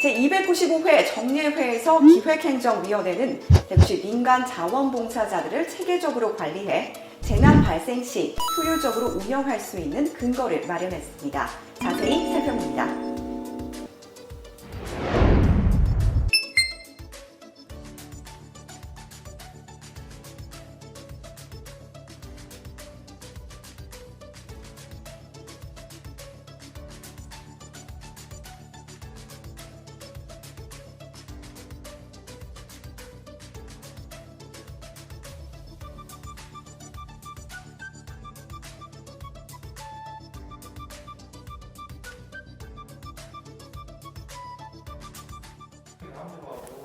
제295회 정례회에서 기획행정위원회는 대구시 민간 자원봉사자들을 체계적으로 관리해 재난 발생 시 효율적으로 운영할 수 있는 근거를 마련했습니다. 자세히 살펴봅니다.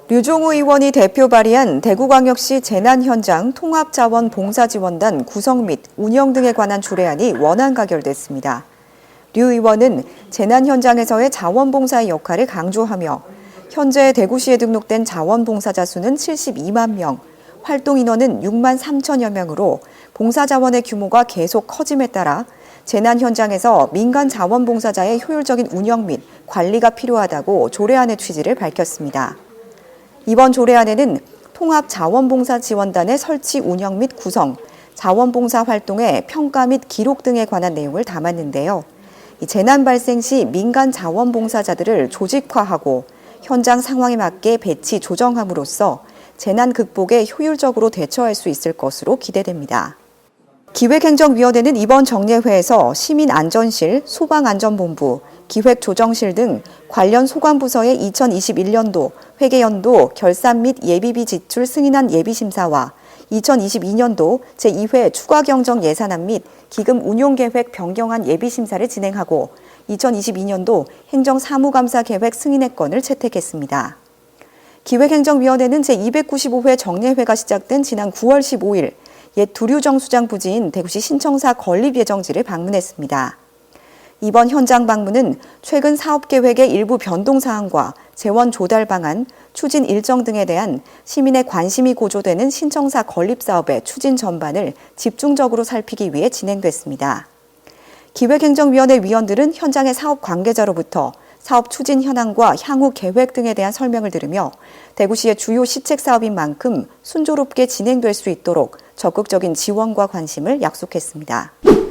류종우 의원이 대표 발의한 대구광역시 재난현장 통합자원봉사지원단 구성 및 운영 등에 관한 조례안이 원안 가결됐습니다. 류 의원은 재난 현장에서의 자원봉사의 역할을 강조하며 현재 대구시에 등록된 자원봉사자 수는 72만 명, 활동 인원은 6만 3천여 명으로 봉사자원의 규모가 계속 커짐에 따라 재난 현장에서 민간 자원봉사자의 효율적인 운영 및 관리가 필요하다고 조례안의 취지를 밝혔습니다. 이번 조례안에는 통합 자원봉사 지원단의 설치 운영 및 구성, 자원봉사 활동의 평가 및 기록 등에 관한 내용을 담았는데요. 이 재난 발생 시 민간 자원봉사자들을 조직화하고 현장 상황에 맞게 배치 조정함으로써 재난 극복에 효율적으로 대처할 수 있을 것으로 기대됩니다. 기획행정위원회는 이번 정례회에서 시민안전실, 소방안전본부, 기획조정실 등 관련 소관부서의 2021년도 회계연도 결산 및 예비비 지출 승인안 예비심사와 2022년도 제2회 추가경정 예산안 및 기금 운용계획 변경안 예비심사를 진행하고 2022년도 행정사무감사 계획 승인의 건을 채택했습니다. 기획행정위원회는 제295회 정례회가 시작된 지난 9월 15일 옛 두류정 수장 부지인 대구시 신청사 건립 예정지를 방문했습니다. 이번 현장 방문은 최근 사업 계획의 일부 변동 사항과 재원 조달 방안, 추진 일정 등에 대한 시민의 관심이 고조되는 신청사 건립 사업의 추진 전반을 집중적으로 살피기 위해 진행됐습니다. 기획행정위원회 위원들은 현장의 사업 관계자로부터 사업 추진 현황과 향후 계획 등에 대한 설명을 들으며 대구시의 주요 시책 사업인 만큼 순조롭게 진행될 수 있도록 적극적인 지원과 관심을 약속했습니다.